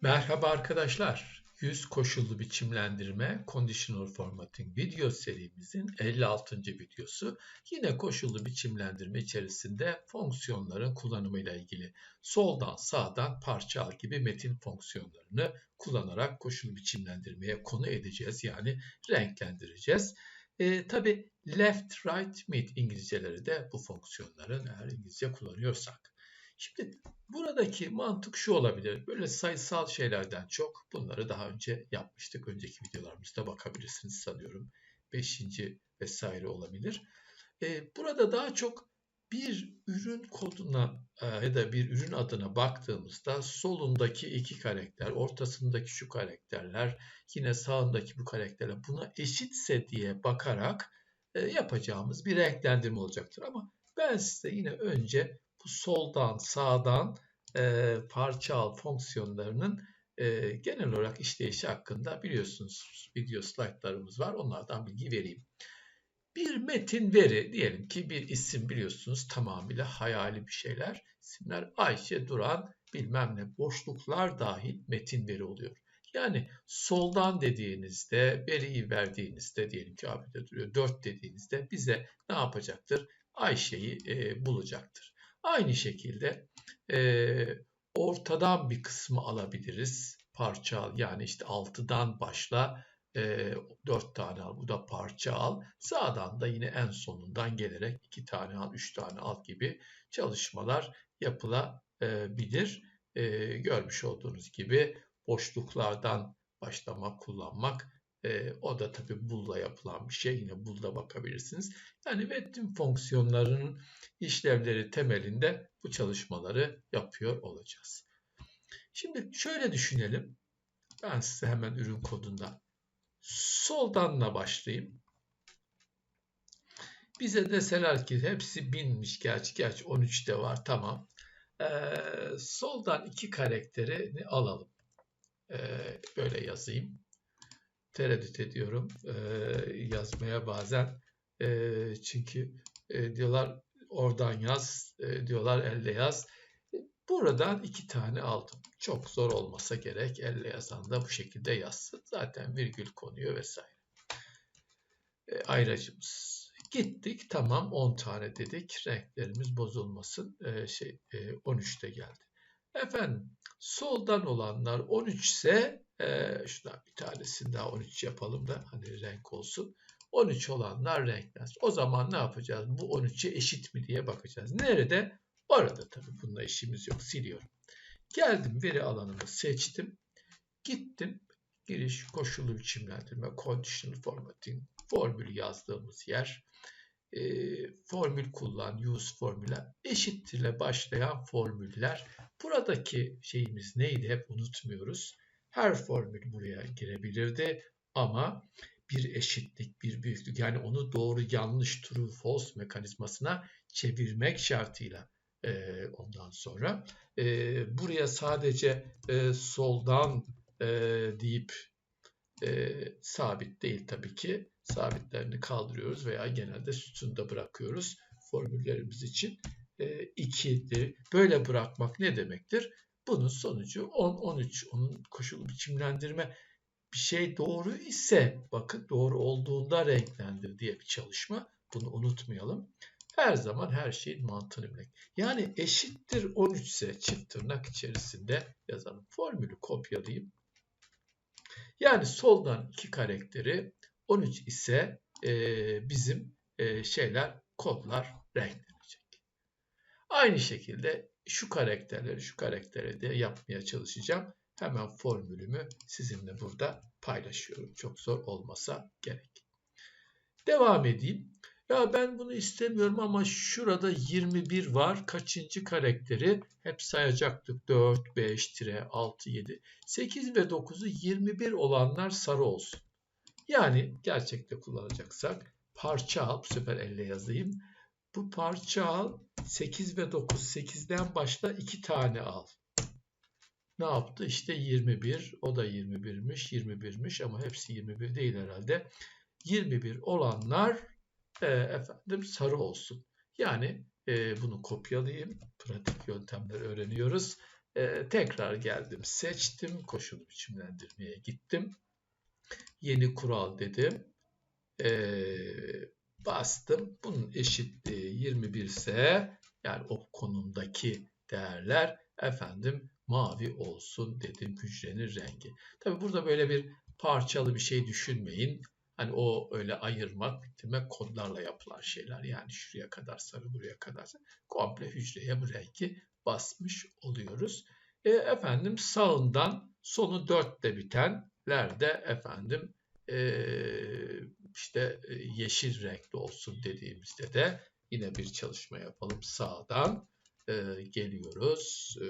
Merhaba arkadaşlar. Yüz koşullu biçimlendirme Conditional Formatting video serimizin 56. videosu. Yine koşullu biçimlendirme içerisinde fonksiyonların kullanımıyla ilgili soldan sağdan parça al gibi metin fonksiyonlarını kullanarak koşullu biçimlendirmeye konu edeceğiz. Yani renklendireceğiz. E, Tabi left, right, mid İngilizceleri de bu fonksiyonların eğer İngilizce kullanıyorsak. Şimdi buradaki mantık şu olabilir. Böyle sayısal şeylerden çok bunları daha önce yapmıştık. Önceki videolarımızda bakabilirsiniz sanıyorum. Beşinci vesaire olabilir. Ee, burada daha çok bir ürün koduna e, ya da bir ürün adına baktığımızda solundaki iki karakter, ortasındaki şu karakterler, yine sağındaki bu karakterler buna eşitse diye bakarak e, yapacağımız bir renklendirme olacaktır. Ama ben size yine önce soldan sağdan e, parça al fonksiyonlarının e, genel olarak işleyişi hakkında biliyorsunuz video slaytlarımız var. Onlardan bilgi vereyim. Bir metin veri diyelim ki bir isim biliyorsunuz tamamıyla hayali bir şeyler. İsimler Ayşe, Duran, bilmem ne boşluklar dahil metin veri oluyor. Yani soldan dediğinizde veriyi verdiğinizde diyelim ki abi de duruyor 4 dediğinizde bize ne yapacaktır? Ayşe'yi e, bulacaktır. Aynı şekilde e, ortadan bir kısmı alabiliriz. Parça al yani işte 6'dan başla e, 4 tane al bu da parça al. Sağdan da yine en sonundan gelerek 2 tane al 3 tane al gibi çalışmalar yapılabilir. E, görmüş olduğunuz gibi boşluklardan başlamak, kullanmak e, o da tabi bull'la yapılan bir şey. Yine bull'da bakabilirsiniz. Yani metin fonksiyonlarının işlevleri temelinde bu çalışmaları yapıyor olacağız. Şimdi şöyle düşünelim. Ben size hemen ürün kodundan soldanla başlayayım. Bize deseler ki hepsi binmiş gerçi gerçi 13'te var tamam. Ee, soldan iki karakteri alalım. Ee, böyle yazayım tereddüt ediyorum e, yazmaya bazen. E, çünkü e, diyorlar oradan yaz, e, diyorlar elle yaz. Buradan iki tane aldım. Çok zor olmasa gerek elle yazan da bu şekilde yazsın. Zaten virgül konuyor vesaire. E, ayracımız. Gittik tamam 10 tane dedik. Renklerimiz bozulmasın. E, şey e, 13'te geldi. Efendim soldan olanlar 13 ise e, şuradan bir tanesini daha 13 yapalım da hani renk olsun. 13 olanlar renkler. O zaman ne yapacağız? Bu 13'e eşit mi diye bakacağız. Nerede? Orada tabii bununla işimiz yok. Siliyorum. Geldim veri alanımı seçtim. Gittim. Giriş koşullu biçimlendirme, conditional formatting, formülü yazdığımız yer. E, formül kullan, use formüle, eşittirle başlayan formüller. Buradaki şeyimiz neydi hep unutmuyoruz her formül buraya girebilirdi ama bir eşitlik, bir büyüklük yani onu doğru yanlış true false mekanizmasına çevirmek şartıyla e, ondan sonra e, buraya sadece e, soldan e, deyip e, sabit değil tabii ki sabitlerini kaldırıyoruz veya genelde sütunda bırakıyoruz formüllerimiz için e, 2'dir. Böyle bırakmak ne demektir? Bunun sonucu 10-13. Onun koşulu biçimlendirme bir şey doğru ise bakın doğru olduğunda renklendir diye bir çalışma. Bunu unutmayalım. Her zaman her şeyin mantığını bilmek. Yani eşittir 13 ise çift tırnak içerisinde yazalım. Formülü kopyalayayım. Yani soldan iki karakteri 13 ise e, bizim e, şeyler kodlar renklenecek. Aynı şekilde şu karakterleri şu karaktere de yapmaya çalışacağım. Hemen formülümü sizinle burada paylaşıyorum. Çok zor olmasa gerek. Devam edeyim. Ya ben bunu istemiyorum ama şurada 21 var. Kaçıncı karakteri? Hep sayacaktık. 4, 5, tire, 6, 7. 8 ve 9'u 21 olanlar sarı olsun. Yani gerçekte kullanacaksak parça al. Bu sefer elle yazayım. Bu parça al 8 ve 9. 8'den başla 2 tane al. Ne yaptı? İşte 21. O da 21'miş. 21'miş ama hepsi 21 değil herhalde. 21 olanlar e, efendim sarı olsun. Yani e, bunu kopyalayayım. Pratik yöntemler öğreniyoruz. Ee, tekrar geldim, seçtim, koşulu biçimlendirmeye gittim. Yeni kural dedim. Ee, bastım. Bunun eşitliği 21 ise yani o konumdaki değerler efendim mavi olsun dedim hücrenin rengi. Tabi burada böyle bir parçalı bir şey düşünmeyin. Hani o öyle ayırmak, bitirmek kodlarla yapılan şeyler. Yani şuraya kadar sarı, buraya kadar sarı. Komple hücreye bu rengi basmış oluyoruz. E, efendim sağından sonu 4'te bitenlerde efendim e, işte e, yeşil renkli olsun dediğimizde de yine bir çalışma yapalım. Sağdan e, geliyoruz. E,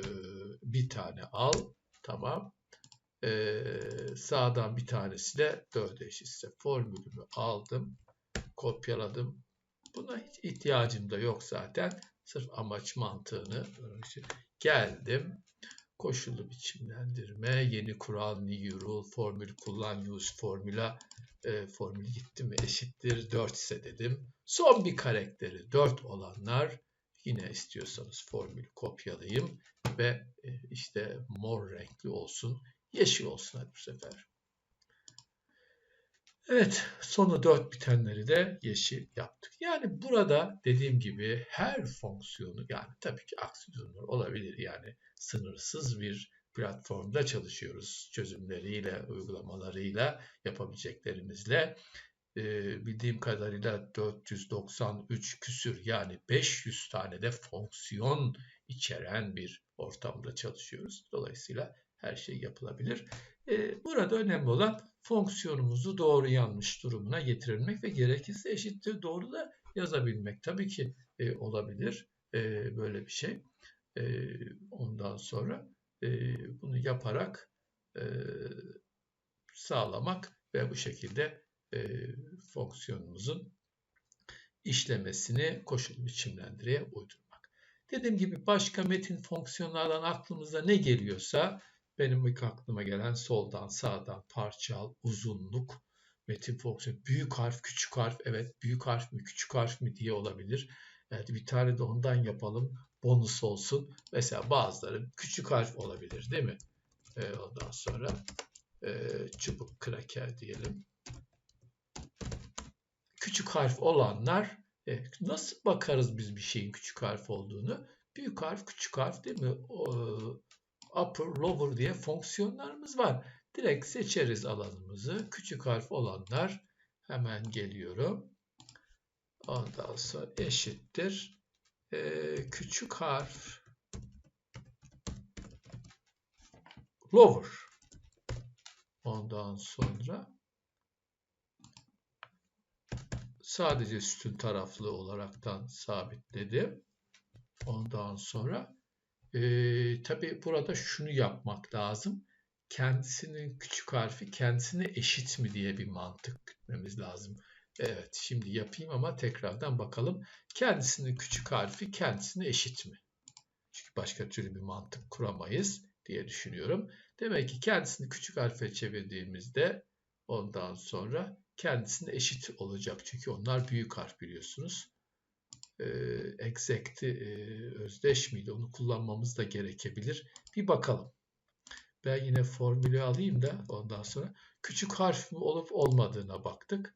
bir tane al. Tamam. E, sağdan bir tanesi de 4 eşitse formülümü aldım. Kopyaladım. Buna hiç ihtiyacım da yok zaten. Sırf amaç mantığını geldim. Koşullu biçimlendirme, yeni kural, new rule, formül kullan, use formula, e, formül gitti mi eşittir 4 ise dedim. Son bir karakteri 4 olanlar yine istiyorsanız formülü kopyalayayım ve e, işte mor renkli olsun, yeşil olsun hadi bu sefer. Evet, sonu 4 bitenleri de yeşil yaptık. Yani burada dediğim gibi her fonksiyonu yani tabii ki aksi durumlar olabilir. Yani sınırsız bir platformda çalışıyoruz. Çözümleriyle, uygulamalarıyla, yapabileceklerimizle. Ee, bildiğim kadarıyla 493 küsür yani 500 tane de fonksiyon içeren bir ortamda çalışıyoruz. Dolayısıyla her şey yapılabilir. Ee, burada önemli olan fonksiyonumuzu doğru yanlış durumuna getirebilmek ve gerekirse eşittir doğru da yazabilmek. Tabii ki e, olabilir e, böyle bir şey. E, ondan sonra e, bunu yaparak e, sağlamak ve bu şekilde e, fonksiyonumuzun işlemesini koşul biçimlendireye uydurmak. Dediğim gibi başka metin fonksiyonlardan aklımıza ne geliyorsa benim ilk aklıma gelen soldan sağdan parçal, uzunluk, metin fonksiyonu, büyük harf, küçük harf, evet büyük harf mi, küçük harf mi diye olabilir. Evet, bir tane de ondan yapalım, bonus olsun. Mesela bazıları küçük harf olabilir değil mi? Ee, ondan sonra e, çubuk kraker diyelim. Küçük harf olanlar e, nasıl bakarız biz bir şeyin küçük harf olduğunu? Büyük harf, küçük harf değil mi? O, upper, lower diye fonksiyonlarımız var. Direkt seçeriz alanımızı. Küçük harf olanlar hemen geliyorum. Ondan sonra eşittir. Ee, küçük harf lower. Ondan sonra sadece sütun taraflı olaraktan sabitledim. Ondan sonra ee, tabii burada şunu yapmak lazım. Kendisinin küçük harfi kendisine eşit mi diye bir mantık gütmemiz lazım. Evet şimdi yapayım ama tekrardan bakalım. Kendisinin küçük harfi kendisine eşit mi? Çünkü başka türlü bir mantık kuramayız diye düşünüyorum. Demek ki kendisini küçük harfe çevirdiğimizde ondan sonra kendisine eşit olacak. Çünkü onlar büyük harf biliyorsunuz e, exact'i e, özdeş miydi? Onu kullanmamız da gerekebilir. Bir bakalım. Ben yine formülü alayım da ondan sonra küçük harf mi olup olmadığına baktık.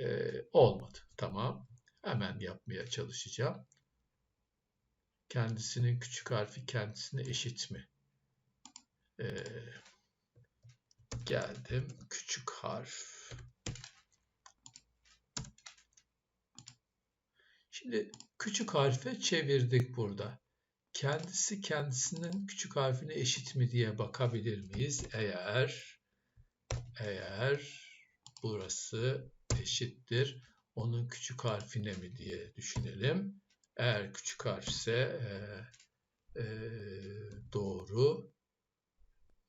E, olmadı. Tamam. Hemen yapmaya çalışacağım. Kendisinin küçük harfi kendisine eşit mi? E, geldim. Küçük harf Şimdi küçük harfe çevirdik burada. Kendisi kendisinin küçük harfine eşit mi diye bakabilir miyiz? Eğer eğer burası eşittir onun küçük harfine mi diye düşünelim. Eğer küçük harf ise e, e, doğru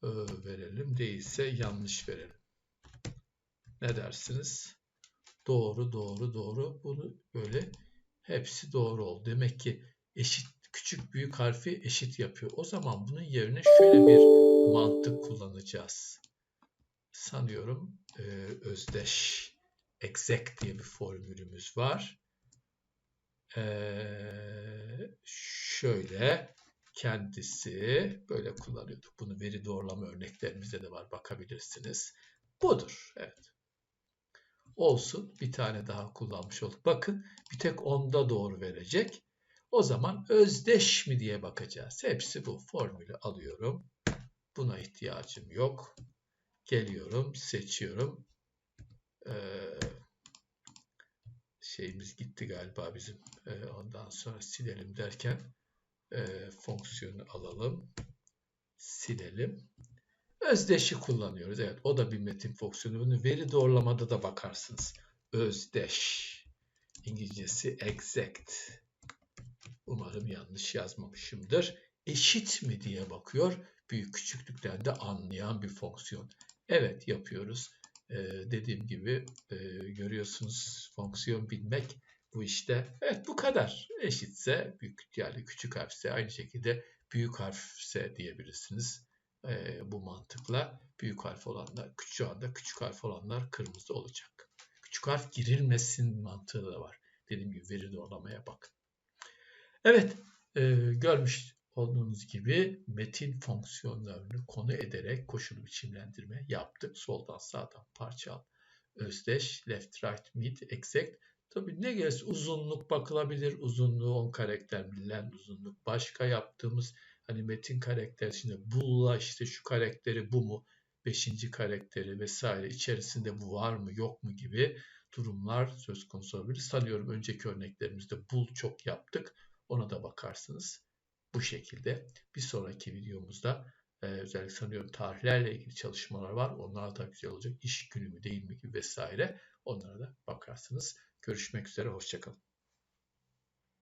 e, verelim. Değilse yanlış verelim. Ne dersiniz? Doğru, doğru, doğru. Bunu böyle Hepsi doğru oldu. Demek ki eşit küçük büyük harfi eşit yapıyor. O zaman bunun yerine şöyle bir mantık kullanacağız. Sanıyorum e, özdeş exact diye bir formülümüz var. E, şöyle kendisi böyle kullanıyorduk. Bunu veri doğrulama örneklerimizde de var bakabilirsiniz. Budur. Evet. Olsun. Bir tane daha kullanmış olduk. Bakın bir tek onda doğru verecek. O zaman özdeş mi diye bakacağız. Hepsi bu. Formülü alıyorum. Buna ihtiyacım yok. Geliyorum, seçiyorum. Ee, şeyimiz gitti galiba bizim. Ee, ondan sonra silelim derken e, fonksiyonu alalım. Silelim. Özdeşi kullanıyoruz. Evet o da bir metin fonksiyonu. Bunu veri doğrulamada da bakarsınız. Özdeş. İngilizcesi exact. Umarım yanlış yazmamışımdır. Eşit mi diye bakıyor. Büyük küçüklükten anlayan bir fonksiyon. Evet yapıyoruz. Ee, dediğim gibi e, görüyorsunuz fonksiyon bilmek bu işte. Evet bu kadar. Eşitse büyük yani küçük harfse aynı şekilde büyük harfse diyebilirsiniz. Ee, bu mantıkla büyük harf olanlar, küçük anda küçük harf olanlar kırmızı olacak. Küçük harf girilmesin mantığı da var. Dediğim gibi veri doğrulamaya bakın. Evet, e, görmüş olduğunuz gibi metin fonksiyonlarını konu ederek koşulu biçimlendirme yaptık. Soldan sağdan parça al. Özdeş, left, right, mid, exact. Tabii ne gelirse uzunluk bakılabilir. Uzunluğu 10 karakter bilinen uzunluk. Başka yaptığımız hani metin karakter içinde bulla işte şu karakteri bu mu? Beşinci karakteri vesaire içerisinde bu var mı yok mu gibi durumlar söz konusu olabilir. Sanıyorum önceki örneklerimizde bul çok yaptık. Ona da bakarsınız. Bu şekilde bir sonraki videomuzda e, özellikle sanıyorum tarihlerle ilgili çalışmalar var. Onlar da güzel olacak. İş günü mü değil mi gibi vesaire. Onlara da bakarsınız. Görüşmek üzere. Hoşçakalın.